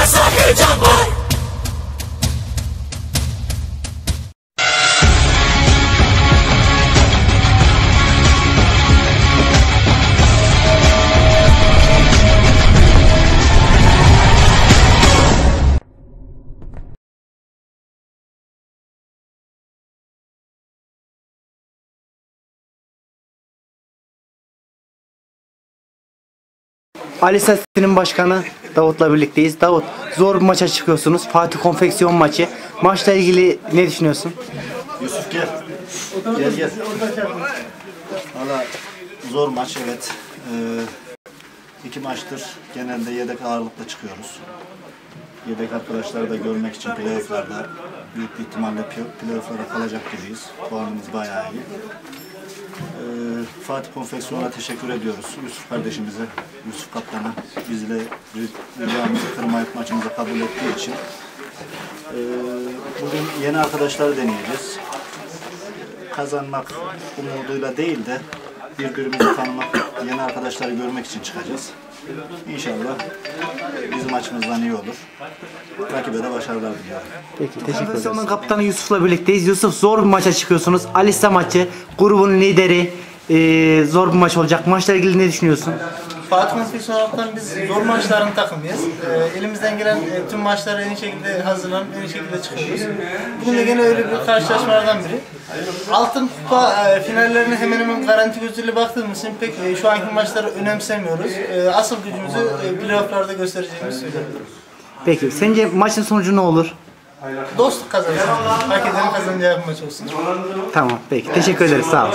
Masake Jambo Ali Sesi'nin başkanı Davut'la birlikteyiz. Davut, zor bir maça çıkıyorsunuz. Fatih Konfeksiyon maçı. Maçla ilgili ne düşünüyorsun? Yusuf gel. Gel gel. Valla zor maç evet. Ee, iki maçtır genelde yedek ağırlıkla çıkıyoruz. Yedek arkadaşları da görmek için playofflarda büyük bir ihtimalle playofflara kalacak gibiyiz. Puanımız bayağı iyi. Fatih Konfeksiyon'a teşekkür ediyoruz. Yusuf kardeşimize, Yusuf kaptana bizle ricamızı kırmayıp maçımıza kabul ettiği için. Ee, bugün yeni arkadaşları deneyeceğiz kazanmak umuduyla değil de birbirimizi tanımak, yeni arkadaşları görmek için çıkacağız. İnşallah bizim açımızdan iyi olur. Rakibe de başarılar diliyorum. Peki, teşekkür ederiz. Konfeksiyonun kaptanı Yusuf'la birlikteyiz. Yusuf zor bir maça çıkıyorsunuz. Alisa maçı, grubun lideri. Ee, zor bir maç olacak. Maçla ilgili ne düşünüyorsun? Fatih Konfeksiyon olarak biz zor maçların takımıyız. Ee, elimizden gelen e, tüm maçlara en iyi şekilde hazırlanıp en iyi şekilde çıkıyoruz. Bugün de gene öyle bir karşılaşmalardan biri. Altın kupa e, finallerine hemen hemen garanti gözüyle baktığımız için pek e, şu anki maçları önemsemiyoruz. E, asıl gücümüzü e, playofflarda göstereceğimizi söyleyebilirim. Peki, sence maçın sonucu ne olur? Dostluk kazansın. Hak edenin kazanacağı bir maç olsun. Tamam, peki. Teşekkür ederiz. Sağ ol.